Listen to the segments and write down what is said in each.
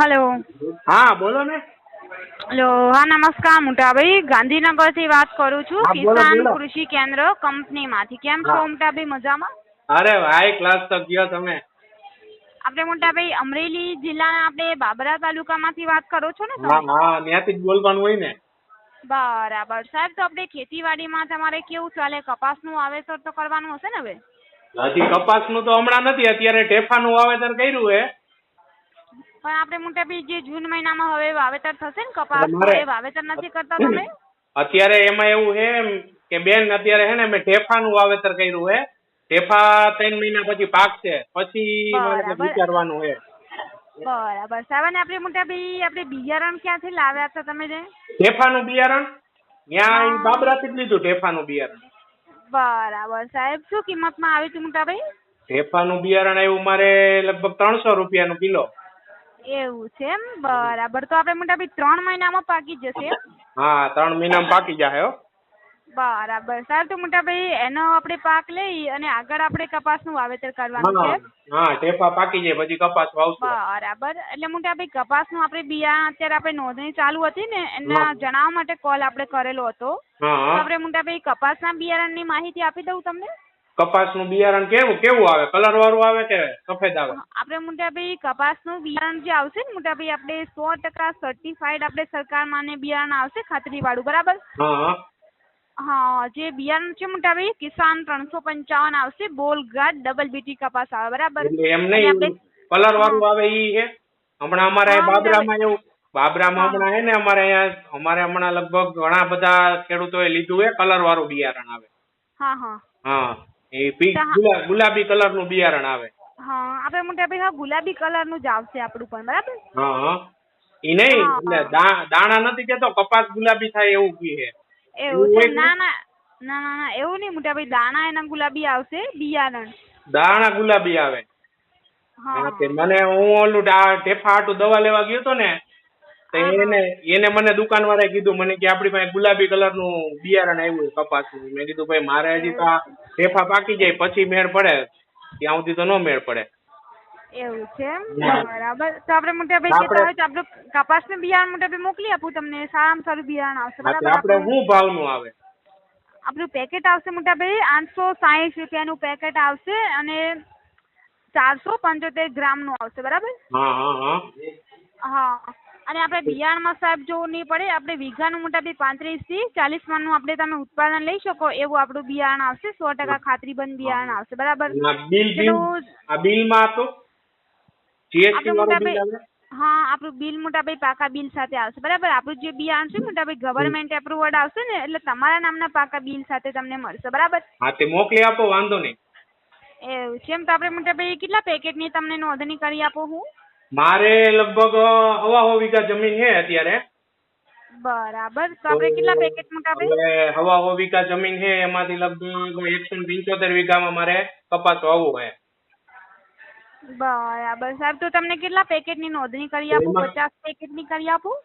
Hello. હા બોલો ને. હેલો હા નમસ્કાર મોટાભાઈ ગાંધીનગરથી વાત કરું છું. કિસાન કૃષિ કેન્દ્ર કંપનીમાંથી. કેમ છો મુટાભાઈ મજામાં? અરે ભાઈ ક્લાસ તો ગયો તમે. આપણે મોટાભાઈ અમરેલી જિલ્લાના આપણે બાબરા તાલુકામાંથી વાત કરો છો ને હા ત્યાંથી જ બોલવાનું હોય ને. બરાબર. સાહેબ તો આપણે ખેતીવાડીમાં તમારે કેવું ચાલે? કપાસનું વાવેતર તો કરવાનું હશે ને હવે? હજી કપાસનું તો હમણાં નથી. અત્યારે ટેફાનું વાવેતર કર્યું હે પણ આપણે મોટાભાઈ જે જૂન મહિનામાં હવે વાવેતર થશે ને કપાસ વાવેતર નથી કરતા તમે? અત્યારે એમાં એવું છે કે બેન અત્યારે હે ને મેં ઢેફાનું વાવેતર કર્યું છે. ઢેફા ત્રણ મહિના પછી પાકશે પછી. વિચારવાનું છે. બરાબર. સાહેબ અને આપણે બી આપણે બિયારણ ક્યાંથી લાવ્યા હતા તમે જે? ઢેફાનું બિયારણ? ત્યાં બાબરાથી જ લીધું ઢેફાનું બિયારણ. બરાબર. સાહેબ શું કિંમતમાં આવી મોટા ભાઈ? ઢેફાનું બિયારણ આવ્યું મારે લગભગ ત્રણસો રૂપિયાનું કિલો. એવું છે એમ? બરાબર. તો આપણે મોટાભાઈ ત્રણ મહિનામાં પાકી જશે હા ત્રણ મહિનામાં પાકી જાય હો. બરાબર. સર તો મોટાભાઈ એનો આપણે પાક લઈ અને આગળ આપણે કપાસનું વાવેતર કરવાનું છે હા ટેપા પાકી જાય પછી કપાસ વાવશું. બરાબર. એટલે મોટાભાઈ કપાસનું આપણે બિયારણ અત્યારે આપણે નોંધણી ચાલુ હતી ને એના જણાવવા માટે કોલ આપણે કરેલો હતો. આપણે મોટાભાઈ કપાસના બિયારણની માહિતી આપી દઉં તમને? કપાસનું બિયારણ કેવું કેવું આવે? કલર વાળું આવે કે સફેદ આવે? આપણે મોટાભાઈ કપાસનું બિયારણ જે આવશે ને મોટાભાઈ આપણે સો ટકા સર્ટિફાઈડ આપણે સરકાર માને બિયારણ આવશે ખાતરી વાળું બરાબર? હા. જે બિયારણ છે મોટાભાઈ કિસાન ત્રણસો પંચાવન આવશે બોલ ડબલ બીટી કપાસ આવે બરાબર? એમ નહીં કલર વાળું આવે ઈ છે હમણાં અમારે બાબરામાં એવું બાબરામાં હમણાં હે ને અમારે અહીંયા અમારે હમણાં લગભગ ઘણા બધા ખેડૂતોએ લીધું હે કલર વાળું બિયારણ આવે. હા હા. હા. એ પિંક ગુલાબી કલરનું બિયારણ આવે. હા આપણે મોટાભાઈ હા ગુલાબી કલરનું જ આવશે આપણું પણ બરાબર? હા ઈ નહીં એટલે દાણા નથી કેતો કપાસ ગુલાબી થાય એવું કી છે એવું છે ના ના ના ના એવું નહીં મોટાભાઈ દાણા એના ગુલાબી આવશે બિયારણ. દાણા ગુલાબી આવે. હા. તે મને હું ઓલું ટેફા ઢેફા દવા લેવા ગયો તો ને. એને એને મને દુકાન વાળાએ કીધું મને કે આપણી પાસે ગુલાબી કલરનું બિયારણ આવ્યું છે કપાસનું. મેં કીધું ભાઈ મારે હજી તો આ પાકી જાય પછી મેળ પડે. ત્યાં સુધી તો ન મેળ પડે. એવું છે એમ. બરાબર. તો આપણે મોટાભાઈ કહેતા હોય તો આપણે કપાસનું બિયારણ મોટાભાઈ મોકલી આપું તમને. સારામાં સારું બિયારણ આવશે. બરાબર? આપણે આપણું ભાવનું આવે? આપણું પેકેટ આવશે મોટાભાઈ આઠસો સાહીઠ રૂપિયાનું પેકેટ આવશે અને ચારસો પંચોતેર ગ્રામનું આવશે. બરાબર? હા હા હા. હા. અને આપણે બિયારણમાં સાહેબ જો નહીં પડે આપણે વીઘાનું મોટાભાઈ પાંત્રીસથી ચાલીસ મણનું આપણે તમે ઉત્પાદન લઈ શકો એવું આપણું બિયારણ આવશે સો ટકા ખાતરીબંધ બિયારણ આવશે બરાબર? બિલમાં તો હા આપણું બિલ મોટાભાઈ પાકા બિલ સાથે આવશે બરાબર? આપણું જે બિયારણ છે મોટાભાઈ ગવર્મેન્ટ એપ્રુવડ આવશે ને એટલે તમારા નામના પાકા બિલ સાથે તમને મળશે બરાબર? હા તે મોકલી આપો વાંધો નહીં. એવું છે એમ તો આપણે મોટાભાઈ કેટલા પેકેટની તમને નોંધણી કરી આપો હું? મારે લગભગ હવા હો વીઘા જમીન છે અત્યારે. બરાબર. તો આપણે કેટલા પેકેટ મોટાભાઈ હવા હો વીઘા જમીન છે એમાંથી લગભગ એકસો પંચોતેર વીઘામાં મારે કપાસ વાવવું છે. બરાબર. સાહેબ તો તમને કેટલા પેકેટની નોંધણી કરી આપું? પચાસ પેકેટની કરી આપું?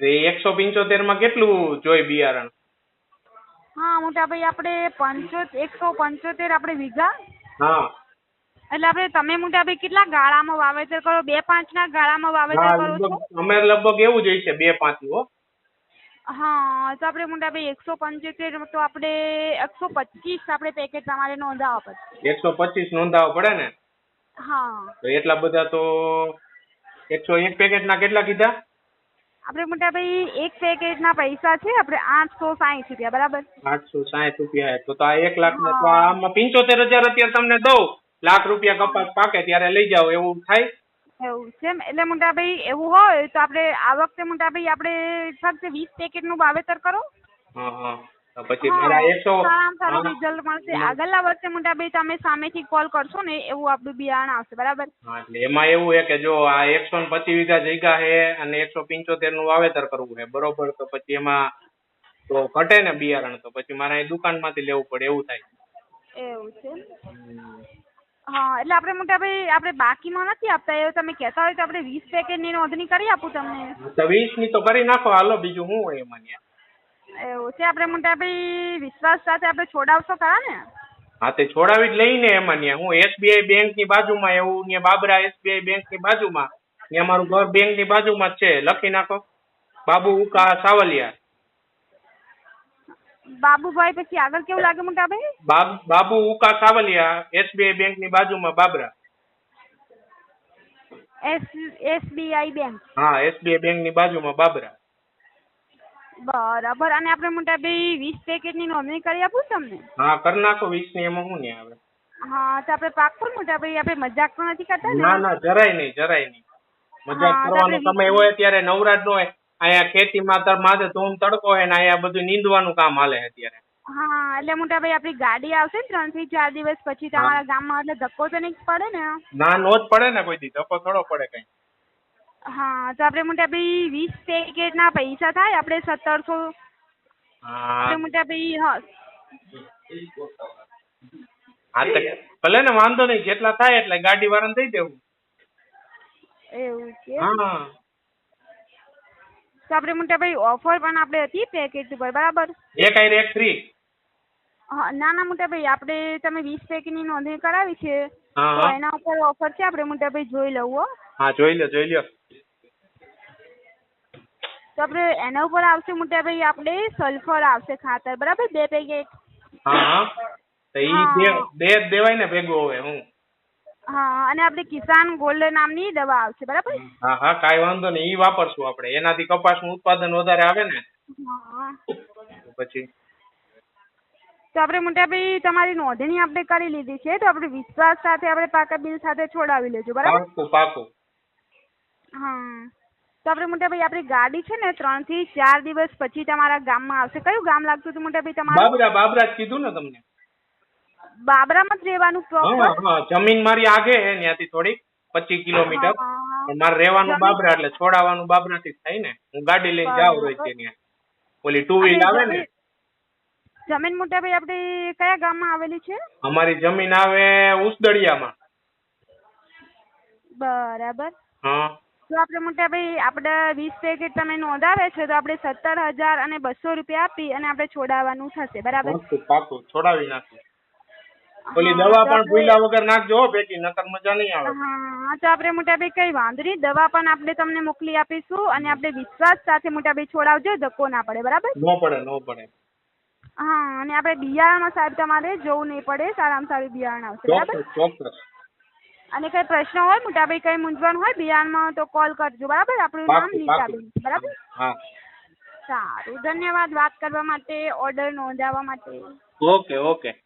એકસો પંચોતેરમાં કેટલું જોઈ બિયારણ? હા મોટાભાઈ આપણે પંચો એકસો પંચોતેર આપણે વીઘા? હા. એટલે આપણે તમે મોટાભાઈ કેટલા ગાળામાં વાવેતર કરો? બે પાંચ ના ગાળામાં વાવેતર કરો છો? અમે લગભગ એવું જ છે બે પાંચનું હો. હા તો આપણે મોટાભાઈ એકસો પંચોતેર તો આપણે એકસો પચીસ આપણે પેકેટ તમારે નોંધાવવા પડશે. એકસો પચીસ નોંધાવવા પડે ને? હા. તો એટલા બધા તો એકસો એક પેકેટ ના કેટલા કીધા? આપણે મોટાભાઈ એક પેકેટના પૈસા છે આપણે આઠસો સાહીઠ રૂપિયા બરાબર? આઠસો સાહીઠ રૂપિયા તો તો આ એક લાખ ના તો આમાં પંચોતેર હજાર અત્યારે તમને દઉં. લાખ રૂપિયા કપાસ પાકે ત્યારે લઈ જાઓ એવું થાય? એવું છે એમ? એટલે મોટાભાઈ એવું હોય તો આપણે આ વખતે મોટાભાઈ આપણે ફક્ત વીસ પેકેટનું વાવેતર કરો. પછી મારા એકસો સારામાં સારું રિઝલ્ટ મળશે. આગળના વર્ષે મોટાભાઈ તમે સામેથી કોલ કરશો ને એવું આપણું બિયારણ આવશે બરાબર? એટલે એમાં એવું છે કે જો આ એકસો ને પચીસ વીઘા જગ્યા છે અને એકસો પંચોતેરનું વાવેતર કરવું છે બરોબર? તો પછી એમાં તો ઘટે ને બિયારણ તો પછી મારે દુકાન દુકાનમાંથી લેવું પડે એવું થાય. એવું છે હા એટલે આપણે મોટાભાઈ આપણે બાકીમાં નથી આપતા એ તમે કહેતા હોય તો આપણે વીસ પેકેટની નોંધણી કરી આપું તમને. તો વીસની તો કરી નાખો હાલો બીજું શું હોય એમાં. એવું છે આપણે મોટાભાઈ વિશ્વાસ સાથે આપણે છોડાવશો ખરા ને? હા તે છોડાવી જ લઈને એમાં ન્યા. હું એસબીઆઈ બેંકની બાજુમાં એવું ને બાબરા એસબીઆઈ બેંકની બાજુમાં ત્યાં મારું ઘર બેંકની બાજુમાં જ છે. લખી નાખો. બાબુ ઉકા સાવલિયા. બાબુભાઈ પછી આગળ કેવું લાગે મોટાભાઈ બાબ- બાબુ ઉકા સાવલિયા એસબીઆઈ બેંકની બાજુમાં બાબરા. S SBI bank. હા એસબીઆઈ બેંકની બાજુમાં બાબરા. બરાબર અને આપણે મોટાભાઈ વીસ પેકેટની નોંધણી કરી આપું તમને? હા કરી નાખો વીસની એમાં શું નહીં આવે. હા તો આપણે પાકું ને મોટાભાઈ આપણે મજાક તો નથી કરતા ના? ને ના જરાય નહીં જરાય નહીં. મજાક કરવાનો સમય હોય ત્યારે નવરાજ નો હોય. અહીંયા ખેતી માં માથે ધૂમ તડકો હોય ને અહીંયા બધું નીંદવાનું કામ હાલે અત્યારે. હા એટલે મોટાભાઈ આપણી ગાડી આવશે ને ત્રણથી ચાર દિવસ પછી તમારા ગામમાં એટલે ધક્કો તો નહીં પડે ને? ના નો જ પડે ને કોઈ દી. ધક્કો થોડો પડે કઈ. હા તો આપણે મોટાભાઈ વીસ પેકેટના પૈસા થાય આપણે સત્તરસો. હા. મોટા ભાઈ હા. હા તો ભલે ને વાંધો નહીં જેટલા થાય એટલે ગાડી વાળાને દઈ દેવું. એવું છે હા. તો આપણે મોટાભાઈ ઓફર પણ આપણે હતી પેકેટ ઉપર બરાબર? એક આઈ એક ફ્રી હા ના ના મોટાભાઈ આપણે તમે વીસ પેકેટની નોંધણી કરાવી છે તો એના ઉપર ઓફર છે આપણે મોટાભાઈ જોઈ લઉં હો. હા જોઈ લો જોઈ લો. તો આપણે એના ઉપર આવશે મોટાભાઈ આપણે સલ્ફર આવશે ખાતર બરાબર? બે પેકેટ હા હા. તો ઈ બે બે દેવાય ને ભેગું હવે હું. હા અને આપણે કિસાન ગોલ્ડ નામની દવા આવશે બરાબર? હા હા કાંઈ વાંધો નહીં ઈ વાપરશું આપણે એનાથી કપાસનું ઉત્પાદન વધારે આવે ને હા. પછી. તો આપણે મોટાભાઈ તમારી નોંધણી આપણે કરી લીધી છે તો આપણે વિશ્વાસ સાથે આપણે પાકા બિલ સાથે છોડાવી લેજો બરાબર? પાકું પાકું. હા. તો આપણે મોટાભાઈ આપણી ગાડી છે ને ત્રણથી ચાર દિવસ પછી તમારા ગામમાં આવશે. કયું ગામ લાગતું હતું મોટાભાઈ તમારું? બાબરા બાબરા જ કીધું ને તમને? બાબરામાં જ રહેવાનું પ્રોપર હા જમીન મારી આગે છે ત્યાંથી થોડીક પચીસ કિલોમીટર. પણ મારે રહેવાનું બાબરા એટલે છોડાવવાનું બાબરા થી થાય ને. હું ગાડી લઈને જાઉં રોજ ત્યાં. ઓલી ટુ વ્હીલ આવે ને. જમીન મોટાભાઈ આપણે કયા ગામમાં આવેલી છે? અમારી જમીન આવે ઉસદડિયામાં. બરાબર. હા. તો આપણે મોટાભાઈ આપણે વીસ પેકેટ તમે નોંધાવે છે તો આપણે સત્તર હજાર અને બસો રૂપિયા આપી અને આપણે છોડાવવાનું થશે. બરાબર? પાકું. છોડાવી નાખું. ઓલી દવા પણ ભૂલ્યા વગર નાખજો હો નકર મજા નહીં આવે. હા તો આપણે મોટાભાઈ કઈ વાંધો નહીં. દવા પણ આપણે તમને મોકલી આપીશું અને આપણે વિશ્વાસ સાથે મોટાભાઈ છોડાવજો ધક્કો ના પડે બરાબર? નો પડે નો પડે. હા અને આપણે બિયારણમાં સાહેબ તમારે જોવું નહીં પડે સારામાં સારું બિયારણ આવશે બરાબર? ચોક્કસ. અને કઈ પ્રશ્ન હોય મોટાભાઈ કઈ મૂંઝવણ હોય બિયારણમાં તો કોલ કરજો બરાબર? આપણું નામ નીતાબેન બરાબર? સારું ધન્યવાદ વાત કરવા માટે ઓર્ડર નોંધાવવા માટે. Okay okay.